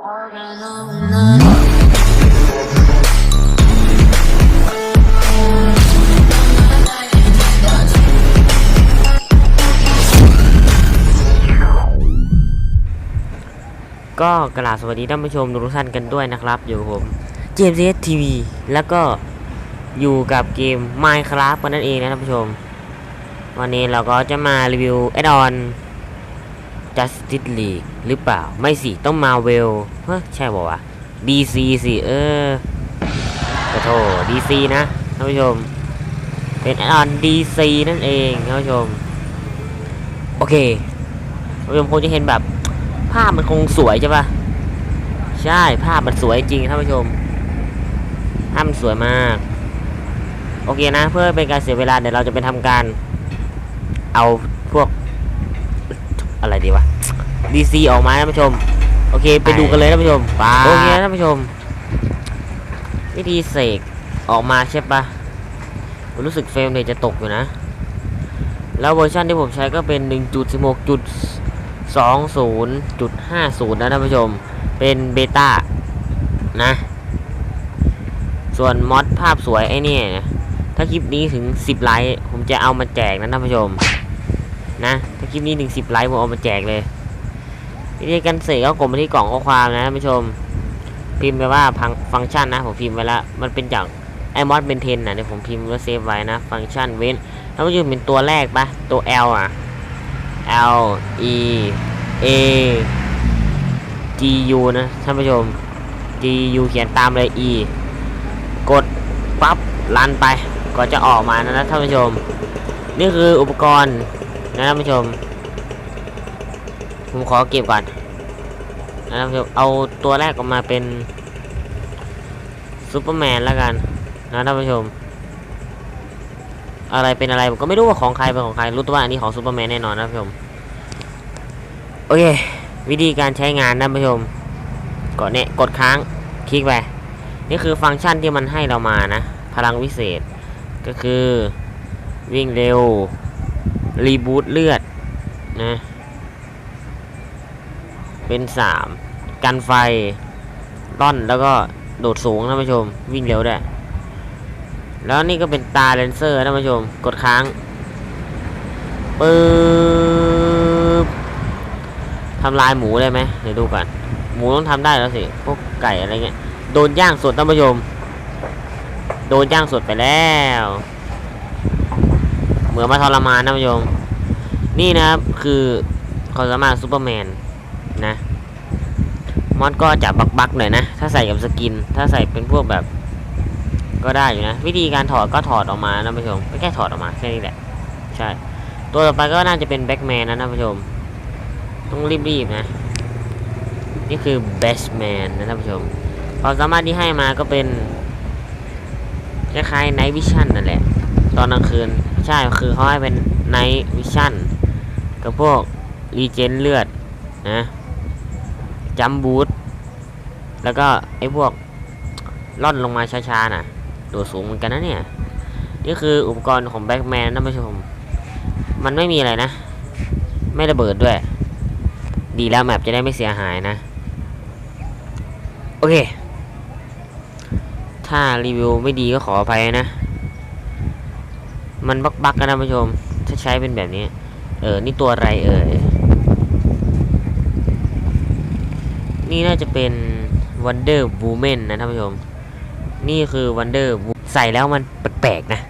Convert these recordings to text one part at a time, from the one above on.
ก็กราบสวัสดีท่านผู้ชมทุกท่านกันด้วยนะครับ อยู่กับผมเจมส์ทีวีแล้วก็อยู่กับเกม Minecraft กันนั่นเองนะท่านผู้ชม วันนี้เราก็จะมารีวิวแอดออน Justice League หรือเปล่าไม่สิ ต้องมาเวลเฮ้ใช่บอกว่าวะ DC สิเออขอโทษ DC นะท่านผู้ชม เป็นอดออน DC นั่นเองท่านผู้ชม โอเคท่านผู้ชมคงจะเห็นแบบ ภาพมันคงสวยใช่ปะใช่ภาพมันสวยจริงท่านผู้ชมภาพมันสวยมาก โอเคนะ เพื่อเป็นการเสียเวลาเดี๋ยวเราจะไปทำการ เอาพวก อะไรดีวะ DC ออกมาท่านผู้ชม โอเค ไปดูกันเลยท่านผู้ชมโอเคท่านผู้ชม วิธีเสกออกมาใช่ปะผมรู้สึกเฟรมเนี่ยจะตกอยู่นะ แล้วเวอร์ชันที่ผมใช้ก็เป็น 1.16. 20.50 นะท่านผู้ชม เป็นเบต้านะ ส่วนมอดภาพสวยไอ้นี่นะถ้าคลิปนี้ถึง 10 ไลค์ ผมจะเอามาแจกนะท่านผู้ชม นะถ้าคลิปนี้ถึง10ไลค์ผมเอามาแจกเลยวิธีการเสกก็กดมาที่กล่องข้อความนะท่านผู้ชม พิมพ์ไปว่าพังฟังก์ชันนะผมพิมพ์ไว้แล้วมันเป็นจากไอมอสเบนเทนนะเดี๋ยวผมพิมพ์ไว้วเซฟไว้นะ ฟังก์ชันเว้นท่านผู้ชมเป็นตัวแรกปะตัว L อะ L E A G U นะท่านผู้ชม G U เขียนตามเลย E กดปั๊บลันไปก็จะออกมานะท่านผู้ชม นี่คืออุปกรณ์ นะท่านผู้ชม ผมขอเก็บก่อนนะท่านผู้ชม เอาตัวแรกออกมาเป็นซูเปอร์แมนแล้วกันนะท่านผู้ชม อะไรเป็นอะไรผมก็ไม่รู้ว่าของใครเป็นของใคร รู้ต่ว่าอันนี้ของซูเปอร์แมนแน่นอนนะท่านผู้ชม โอเค วิธีการใช้งานท่านผู้ชม กดเนี่ยกดค้าง คลิกไป นี่คือฟังก์ชันที่มันให้เรามานะ พลังวิเศษ ก็คือวิ่งเร็ว รีบูตเลือดนะ เป็น3กันไฟร่อนแล้วก็โดดสูงท่านผู้ชม วิ่งเร็วด้วยแล้วนี่ก็เป็นตาเลนเซอร์ท่านผู้ชม กดค้างปึ๊บทำลายหมูได้ไหมเดี๋ยวดูก่อนหมูต้องทำได้แล้วสิพวกไก่อะไรเงี้ยโดนย่างสดท่านผู้ชม โดนย่างสดไปแล้ว มือนมาทรมานนผู้ชมนี่นะครับ คือความสามารถซูเปอร์แมนนะมอดก็จะบักบักหน่อยนะ ถ้าใส่กับสกิน ถ้าใส่เป็นพวกแบบ ก็ได้อยู่นะ วิธีการถอดก็ถอดออกมาท่านผู้ชมไม่แค่ถอดออกมาแค่นี้แหละ ใช่ ตัวต่อไปก็น่าจะเป็นแบ็กแมนนะท่านผู้ชม ต้องรีบๆนะ นี่คือ best man นะท่านผู้ชม ความสามารถที่ให้มาก็เป็นคล้ายๆ night vision นั่นแหละ ตอนกลางคืน ช่คือเขาให้เป็น night vision กับพวก regen เลือดนะ jump boot แล้วก็ไอ้พวกล่อนลงมาช้าๆน่ะตัวสูงเหมือนกันนะเนี่ย นี่คืออุปกรณ์ของแบ็กแมนนะท่านผู้ชม มันไม่มีอะไรนะ ไม่ระเบิดด้วย ดีแล้วแมปจะได้ไม่เสียหายนะ โอเค ถ้ารีวิวไม่ดีก็ขออภัยนะ มันบักบักกันนะท่านผู้ชม ถ้าใช้เป็นแบบนี้ เออ นี่ตัวอะไรเอ่ย นี่น่าจะเป็น Wonder Woman นะท่านผู้ชม นี่คือ Wonder ใส่แล้วมันแปลกๆนะ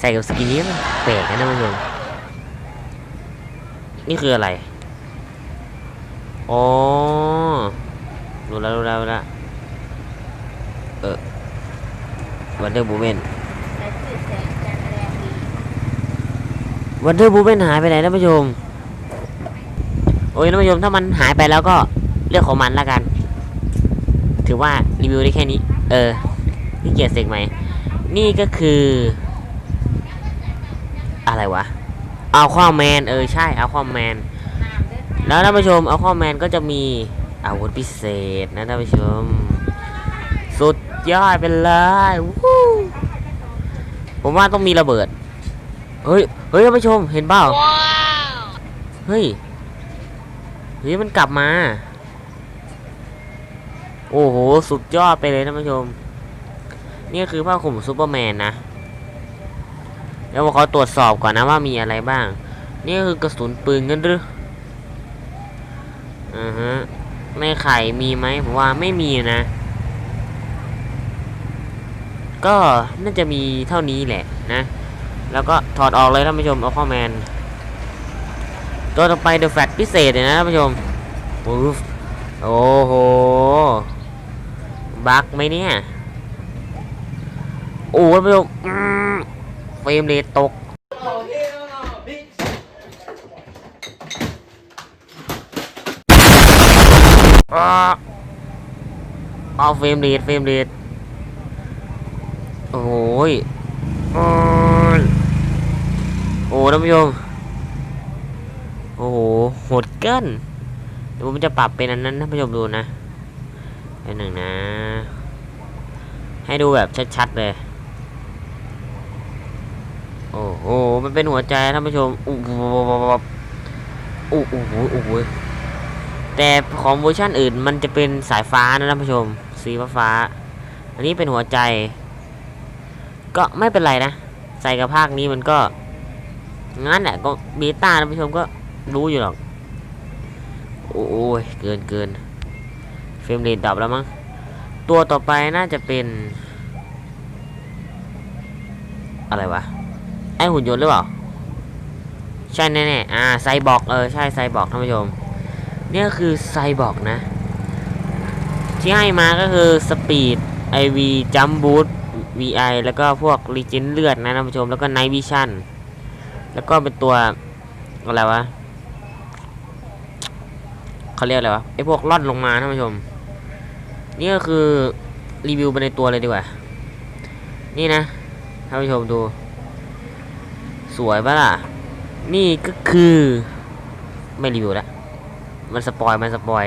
ใส่กับสกินนี้มันแปลกนะท่านผู้ชม นี่คืออะไร อ๋อ รู้แล้วรู้แล้วรู้แล้วเออวันเดอร์บูเมน และสื่อแสงจันทร์แรงดี วันเดอร์บูเมนหายไปไหนท่านผู้ชม โอ้ยท่านผู้ชมถ้ามันหายไปแล้วก็เรื่องของมันละกัน ถือว่ารีวิวได้แค่นี้ เออนี่เกียรติเสกไหม นี่ก็คือ อะไรวะเอาข้อแมนเออใช่เอาข้อแมน แล้วท่านผู้ชมเอาข้อแมนก็จะมีอาวุธพิเศษนะท่านผู้ชม สุดยอดไปเลยวู้ผมว่าต้องมีระเบิด เฮ้ย ฮ้ยท่านผู้ชมเห็นเปล่าเฮ้ยเฮ้ยมันกลับมา โอ้โห สุดยอดไปเลยท่านผู้ชม นี่คือผ้าคลุมซูเปอร์แมนนะเดี๋ยวผมขอตรวจสอบก่อนนะว่ามีอะไรบ้าง นี่คือกระสุนปืนกันหรืออือฮะในไข่มีไหมผมว่าไม่มีนะ ก็น่าจะมีเท่านี้แหละนะ แล้วก็ถอดออกเลยท่านผู้ชมเอาข้อแมนตัวต่อไปเดอะแฟตพิเศษเลยนะท่านผู้ชมโอ้โหบักไหมเนี่ยโอ้ท่านผู้ชมเฟรมเรทตกเอาเฟรมเรทเฟรมเรทโอ้ย โอ้ยโอ้ท่านผู้ชม โอ้โห โหดเกินเดี๋ยวผมจะปรับเป็นอันนั้นท่านผู้ชมดูนะเป็นหนึ่งนะ ให้ดูแบบชัดๆเลย โอ้โห มันเป็นหัวใจท่านผู้ชมโอ้โหโอ้โหโอ้โหแต่ของเวอร์ชันอื่นมันจะเป็นสายฟ้านะท่านผู้ชม สีฟ้า อันนี้เป็นหัวใจ ก็ไม่เป็นไรนะ ใส่กับภาคนี้มันก็ งั้นแหละก็เบต้าท่านผู้ชมก็รู้อยู่หรอก โอ้ยเกินเกินเฟรมเรทดับแล้วมั้ง ตัวต่อไปน่าจะเป็น อะไรวะ ไอหุ่นยนต์หรือเปล่า ใช่แน่ๆอ่าไซบอร์กเออใช่ไซบอร์กท่านผู้ชมเนี่ยคือไซบอร์กนะ ที่ให้มาก็คือสปีดไอวีจัมบูท VI แล้วก็พวกรีเจนเลือดนะท่านผู้ชมแล้วก็ไนวิชั่นแล้วก็เป็นตัวอะไรวะเขาเรียกอะไรวะไอพวกล่อนลงมาท่านผู้ชม นี่ก็คือรีวิวไปในตัวเลยดีกว่า นี่นะท่านผู้ชมดู สวยปะล่ะ นี่ก็คือ ไม่รีวิวล้วมันสปอยมันสปอย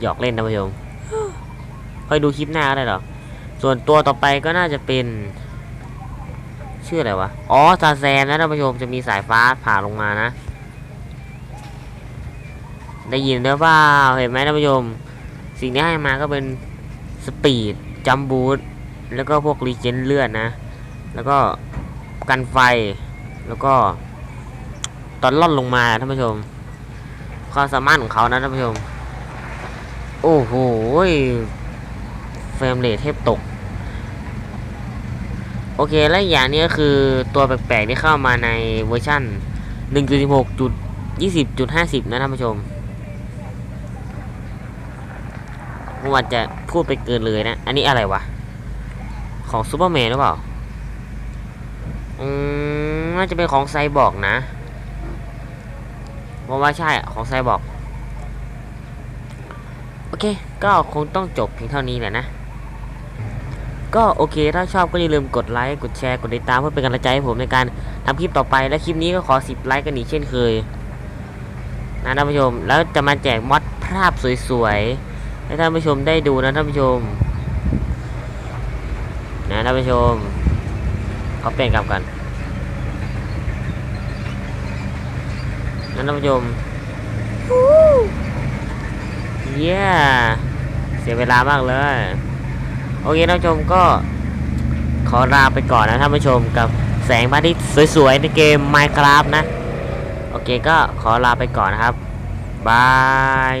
หยอกเล่นท่านผู้ชม ค่อยดูคลิปหน้าได้หรอ ส่วนตัวต่อไปก็น่าจะเป็น ชื่ออะไรวะ อ๋อซาแซมนะท่านผู้ชมจะมีสายฟ้าผ่าลงมานะ ได้ยินหรือเปล่าเห็นไหมท่านผู้ชม สิ่งที่ให้มาก็เป็นสปีดจัมบูทแล้วก็พวกรีเจนเลือดนะ แล้วก็กันไฟแล้วก็ตอนล่อนลงมาท่านผู้ชม ความสามารถของเขานะท่านผู้ชม โอ้โห เฟรมเรทเทพตก โอเค และอย่างนี้ก็คือตัวแปลกๆที่เข้ามาในเวอร์ชัน1.16.20.50 นะท่านผู้ชมผมอาจจะพูดไปเกินเลยนะ อันนี้อะไรวะ ของซูเปอร์แมนหรือเปล่า อืมน่าจะเป็นของไซบอร์กนะผมว่าใช่อะของไซบอร์กโอเค ก็คงต้องจบเพียงเท่านี้แหละนะ ก็โอเค ถ้าชอบก็อย่าลืมกดไลค์ กดแชร์ กดติดตามเพื่อเป็นกำลังใจให้ผมในการทำคลิปต่อไป และคลิปนี้ก็ขอ 10 ไลค์กันอีกเช่นเคยนะท่านผู้ชม แล้วจะมาแจกมอดภาพสวยๆ ให้ท่านผู้ชมได้ดูนะท่านผู้ชม นะท่านผู้ชมเขาเปลี่ยนกลับกันนะท่านผู้ชมเย้เสียเวลามากเลย โอเคท่านผู้ชมก็ขอลาไปก่อนนะท่านผู้ชมกับแสงพระอาทิตย์สวยๆ ในเกม Minecraft นะ โอเคก็ขอลาไปก่อนนะครับบาย